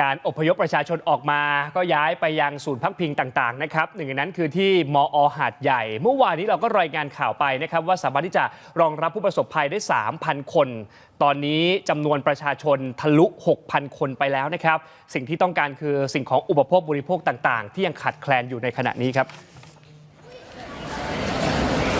การอพยพประชาชนออกมา ก็ย้ายไปยังศูนย์พักพิงต่างๆนะครับหนึ่งในนั้นคือที่มอหาดใหญ่ เมื่อวานนี้เราก็รายงานข่าวไปนะครับว่าสามารถที่จะรองรับผู้ประสบภัยได้ 3,000 คน ตอนนี้จำนวนประชาชนทะลุ 6,000 คนไปแล้วนะครับ สิ่งที่ต้องการคือสิ่งของอุปโภคบริโภคต่างๆ ที่ยังขาดแคลนอยู่ในขณะนี้ครับ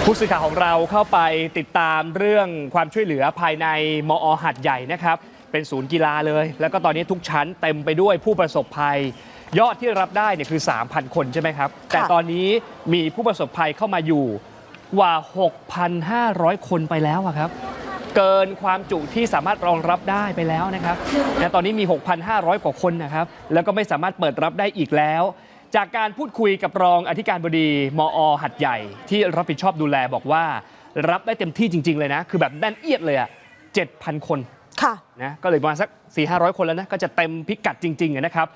ผู้สื่อข่าวของเราเข้าไปติดตามเรื่องความช่วยเหลือภายในมอหัดใหญ่นะครับ เป็นศูนย์กีฬาเลย แล้วก็ตอนนี้ทุกชั้นเต็มไปด้วยผู้ประสบภัย ยอดที่รับได้เนี่ยคือ 3,000 คนใช่ไหมครับ แต่ตอนนี้มีผู้ประสบภัยเข้ามาอยู่กว่า 6,500 คนไปแล้วอะครับ เกินความจุที่สามารถรองรับได้ไปแล้วนะครับและตอนนี้มี 6,500 กว่าคนนะครับ แล้วก็ไม่สามารถเปิดรับได้อีกแล้วจากการพูดคุยกับรองอธิการบดีมอหัดใหญ่ ที่รับผิดชอบดูแลบอกว่า รับได้เต็มที่จริง ๆ เลยนะ คือแบบแน่นเอียดเลยอะ7,000 คน ค่ะนะก็เลยประมาณสัก 4 5 0 0 คนแล้วนะ ก็จะเต็มพิกัดจริงๆอะนะครับ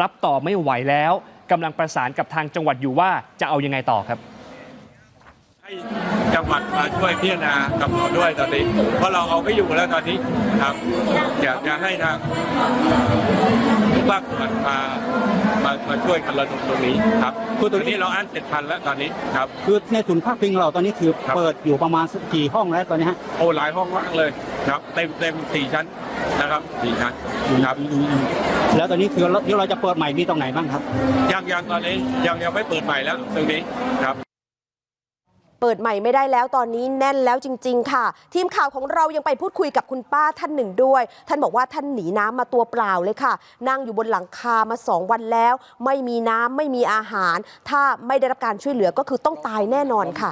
รับต่อไม่ไหวแล้วกำลังประสานกับทางจังหวัดอยู่ว่าจะเอายังไงต่อครับ ให้จังหวัดมาช่วยพิจารณากับเราด้วยตอนนี้ เพราะเราเอาไม่อยู่แล้วตอนนี้ครับ อยากจะให้ทางทุกภาคส่วนมามามาช่วยกันระดมตรงนี้ครับคือตรงนี้เราอั้นเจ็ดพันแล้วตอนนี้ครับคือในศูนย์พักพิงเราตอนนี้คือครับ เปิดอยู่ประมาณสักกี่ห้องแล้วตอนนี้ฮะ โอ้หลายห้องมากเลย ครับเต็มเต็มสี่ชั้นนะครับสี่ชั้นครับแล้วตอนนี้คือเราเดี๋ยวเราจะเปิดใหม่มีตรงไหนบ้างครับ ยังยังตอนนี้ยังยังไม่เปิดใหม่แล้วตรงนี้ครับเปิดใหม่ไม่ได้แล้วตอนนี้แน่นแล้วจริง ๆ ค่ะ ทีมข่าวของเรายังไปพูดคุยกับคุณป้าท่านหนึ่งด้วย ท่านบอกว่าท่านหนีน้ำมาตัวเปล่าเลยค่ะ นั่งอยู่บนหลังคามาสองวันแล้ว ไม่มีน้ำไม่มีอาหาร ถ้าไม่ได้รับการช่วยเหลือก็คือต้องตายแน่นอนค่ะ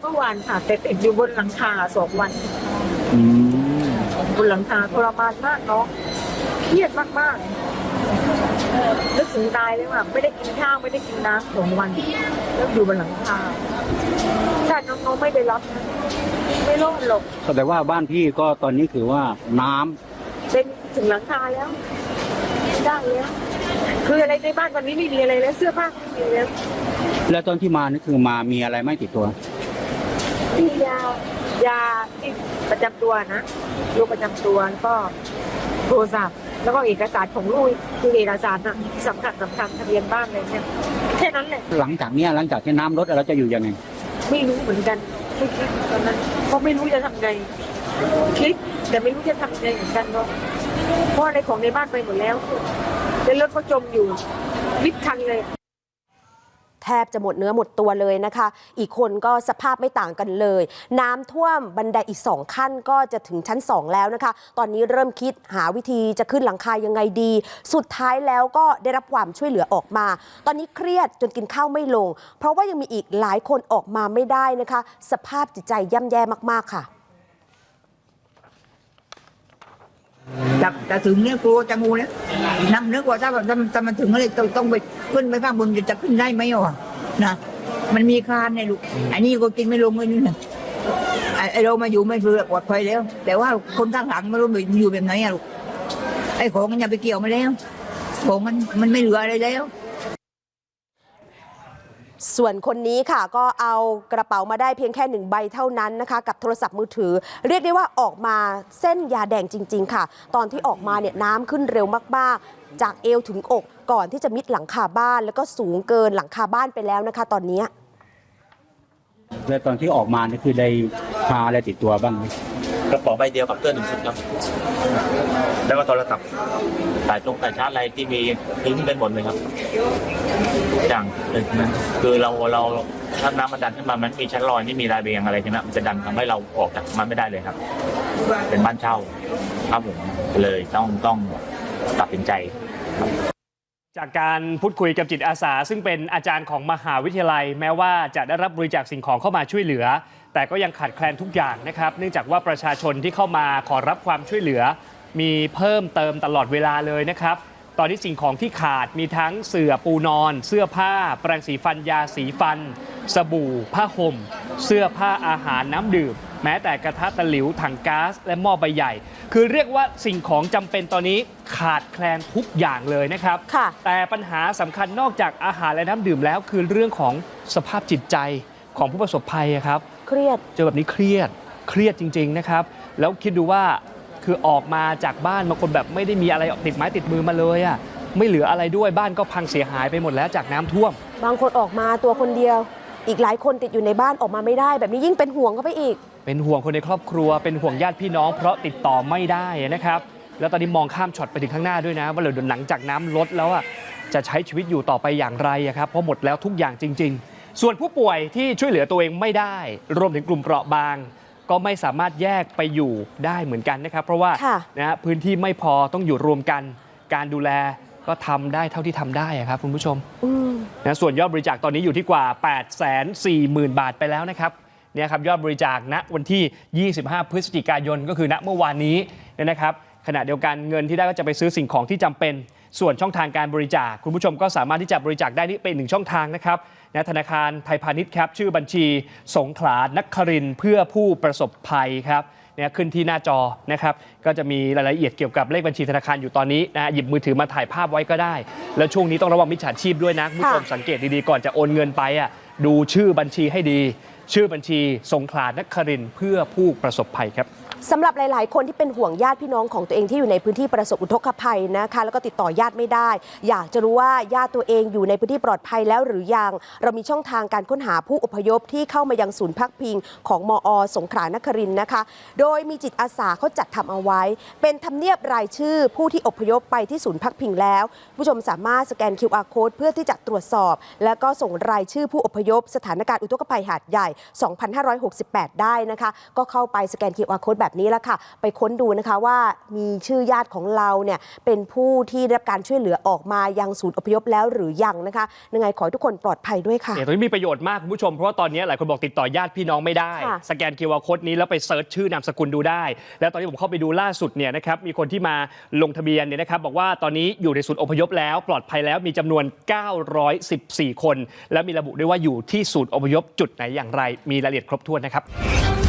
เมื่อวานค่ะแต่ติดอยู่บนหลังคาสองวันบนหลังคาทรมานมากเนาะเครียดมากๆนึกถึงตายเลยว่าไม่ได้กินข้าวไม่ได้กินน้ำสองวันแล้วอยู่บนหลังคาถ้าน้องๆไม่ได้รับนะไม่รอดหรอกแสดงว่าบ้านพี่ก็ตอนนี้ถือว่าน้ำเป็นถึงหลังคาแล้วไม่ได้แล้วคืออะไรในบ้านวันนี้ไม่มีอะไรแล้ว เสื้อผ้าไม่มีแล้ว แล้วตอนที่มานี่คือมามีอะไรไม่ติดตัว มียายาที่ประจำตัวนะโรคประจำตัวแล้วก็โทรศัพท์แล้วก็เอกสารของลูกคือเอกสารนะสำคัญสำคัญทะเบียนบ้านอะไรเนี่ยแค่นั้นแหละ หลังจากเนี้ยหลังจากที่น้ำลดเราจะอยู่ยังไง ไม่รู้เหมือนกันไม่คิดตอนนั้นเพราะไม่รู้จะทำไงคิดแต่ไม่รู้จะทำไงเหมือนกันเนาะเพราะอะไรของในบ้านไปหมดแล้วแล้วรถก็จมอยู่มิดคันเลย แทบจะหมดเนื้อหมดตัวเลยนะคะ อีกคนก็สภาพไม่ต่างกันเลย น้ำท่วมบันไดอีกสองขั้นก็จะถึงชั้น 2 แล้วนะคะ ตอนนี้เริ่มคิดหาวิธีจะขึ้นหลังคายังไงดี สุดท้ายแล้วก็ได้รับความช่วยเหลือออกมา ตอนนี้เครียดจนกินข้าวไม่ลง เพราะว่ายังมีอีกหลายคนออกมาไม่ได้นะคะ สภาพจิตใจย่ำแย่มากๆค่ะ จะจะถึงเนี่ยกลัวจะงูเนี่ยน้ำนึกว่าถ้าแบบถ้าถ้ามันถึงอะไรต้องต้องไปขึ้นไปข้างบนจะขึ้นได้ไหมอะนะมันมีคานในลูกอันนี้ก็กินไม่ลงเลยนี่นะไอ้ไอ้เรามาอยู่ไม่เฟือปลอดภัยแล้ว แต่ว่าคนข้างหลังไม่รู้อยู่แบบไหนอะลูกไอ้ของมันอย่าไปเกี่ยวมาแล้วของมันมันไม่เหลืออะไรแล้ว ส่วนคนนี้ค่ะก็เอากระเป๋ามาได้เพียงแค่หนึ่งใบเท่านั้นนะคะ กับโทรศัพท์มือถือ เรียกได้ว่าออกมาเส้นยาแดงจริง ๆ ค่ะ ตอนที่ออกมาเนี่ยน้ำขึ้นเร็วมากๆ จากเอวถึงอกก่อนที่จะมิดหลังคาบ้าน แล้วก็สูงเกินหลังคาบ้านไปแล้วนะคะ ตอนนี้แล้วตอนที่ออกมานี่คือได้พาอะไรติดตัวบ้างไหมกระเป๋าใบเดียวกับเสื้อหนึ่งชุดครับ แล้วก็โทรศัพท์สายตรงสายชาร์จอะไรที่มีทิ้งเป็นหมดเลยครับ อย่างหนึ่งนั้นคือเราเราถ้าน้ำมันดันขึ้นมามันมีชั้นลอยไม่มีรายเบียงอะไรใช่ไหมมันจะดันทำให้เราออกจากมันไม่ได้เลยครับ เป็นบ้านเช่าครับผมเลยต้องต้องตัดสินใจจากการพูดคุยกับจิตอาสา ซึ่งเป็นอาจารย์ของมหาวิทยาลัย แม้ว่าจะได้รับบริจาคสิ่งของเข้ามาช่วยเหลือ แต่ก็ยังขาดแคลนทุกอย่างนะครับ เนื่องจากว่าประชาชนที่เข้ามาขอรับความช่วยเหลือ มีเพิ่มเติมตลอดเวลาเลยนะครับ ตอนนี้สิ่งของที่ขาดมีทั้งเสื่อปูนอน เสื้อผ้า แปรงสีฟันยาสีฟัน สบู่ ผ้าห่ม เสื้อผ้าอาหารน้ำดื่ม แม้แต่กระทะตะหลิวถังก๊าซและหม้อใบใหญ่ คือเรียกว่าสิ่งของจำเป็นตอนนี้ขาดแคลนทุกอย่างเลยนะครับค่ะแต่ปัญหาสำคัญนอกจากอาหารและน้ำดื่มแล้ว คือเรื่องของสภาพจิตใจของผู้ประสบภัยอะครับ เครียดเจอแบบนี้เครียดเครียดจริง ๆ นะครับ แล้วคิดดูว่า คือออกมาจากบ้านบางคนแบบไม่ได้มีอะไรติดไม้ติดมือมาเลยอะไม่เหลืออะไรด้วยบ้านก็พังเสียหายไปหมดแล้วจากน้ำท่วม บางคนออกมาตัวคนเดียว อีกหลายคนติดอยู่ในบ้านออกมาไม่ได้ แบบนี้ยิ่งเป็นห่วงเข้าไปอีก เป็นห่วงคนในครอบครัวเป็นห่วงญาติพี่น้อง เพราะติดต่อไม่ได้นะครับ แล้วตอนนี้มองข้ามช็อตไปถึงข้างหน้าด้วยนะ ว่าเดี๋ยวหลังจากน้ำลดแล้วอะจะใช้ชีวิตอยู่ต่อไปอย่างไรอะครับเพราะหมดแล้วทุกอย่างจริง ๆ ส่วนผู้ป่วยที่ช่วยเหลือตัวเองไม่ได้ รวมถึงกลุ่มเปราะบาง ก็ไม่สามารถแยกไปอยู่ได้เหมือนกันนะครับ เพราะว่าค่ะนะฮะพื้นที่ไม่พอต้องอยู่รวมกัน การดูแลก็ทำได้เท่าที่ทำได้อะครับคุณผู้ชมอืมนะส่วนยอดบริจาคตอนนี้อยู่ที่กว่า 8 4 0 0 0 0 บาทไปแล้วนะครับเนี่ยครับยอดบริจาคณวันที่ 25 พฤศจิกายนก็คือณเมื่อวานนี้เนี่ยนะครับ ขณะเดียวกันเงินที่ได้ก็จะไปซื้อสิ่งของที่จำเป็น ส่วนช่องทางการบริจาค คุณผู้ชมก็สามารถที่จะบริจาคได้นี่เป็นหนึ่งช่องทางนะครับ นะธนาคารไทยพาณิชย์ครับชื่อบัญชีสงขลานักครินทร์เพื่อผู้ประสบภัยครับเนี่ยขึ้นที่หน้าจอนะครับก็จะมีรายละเอียดเกี่ยวกับเลขบัญชีธนาคารอยู่ตอนนี้นะฮะหยิบมือถือมาถ่ายภาพไว้ก็ได้ แล้วช่วงนี้ต้องระวังมิจฉาชีพด้วยนะคุณผู้ชมค่ะสังเกตดีๆก่อนจะโอนเงินไปอะดูชื่อบัญชีให้ดี ชื่อบัญชีสงขลานครินทร์เพื่อผู้ประสบภัยครับ สำหรับหลาย ๆ คนที่เป็นห่วงญาติพี่น้องของตัวเองที่อยู่ในพื้นที่ประสบอุทกภัยนะคะ แล้วก็ติดต่อญาติไม่ได้ อยากจะรู้ว่าญาติตัวเองอยู่ในพื้นที่ปลอดภัยแล้วหรือยัง เรามีช่องทางการค้นหาผู้อพยพที่เข้ามายังศูนย์พักพิง ของมอ สงขลานครินนะคะ โดยมีจิตอาสาเขาจัดทำเอาไว้ เป็นทำเนียบรายชื่อ ผู้ที่อพยพไปที่ศูนย์พักพิงแล้ว ผู้ชมสามารถสแกน QR code เพื่อที่จะตรวจสอบ แล้วก็ส่งรายชื่อผู้อพยพ สถานการณ์อุทกภัยหาดใหญ่ 2568 ได้นะคะ ก็เข้าไปสแกน QR code แบบนี้แล้วค่ะ ไปค้นดูนะคะว่ามีชื่อญาติของเราเนี่ยเป็นผู้ที่ได้รับการช่วยเหลือออกมายังศูนย์อพยพแล้วหรือยังนะคะยังไงขอให้ทุกคนปลอดภัยด้วยค่ะเนี่ยตรงนี้มีประโยชน์มากคุณผู้ชมเพราะว่าตอนนี้หลายคนบอกติดต่อญาติพี่น้องไม่ได้ ค่ะ สแกน QR Code นี้แล้วไปเซิร์ชชื่อนามสกุลดูได้ แล้วตอนนี้ผมเข้าไปดูล่าสุดเนี่ยนะครับมีคนที่มาลงทะเบียนเนี่ยนะครับบอกว่าตอนนี้อยู่ในศูนย์อพยพแล้ว ปลอดภัยแล้วมีจำนวน 914 คน แล้วมีระบุด้วยว่าอยู่ที่ศูนย์อพยพจุดไหนอย่างไร มีรายละเอียดครบถ้วนนะครับทำ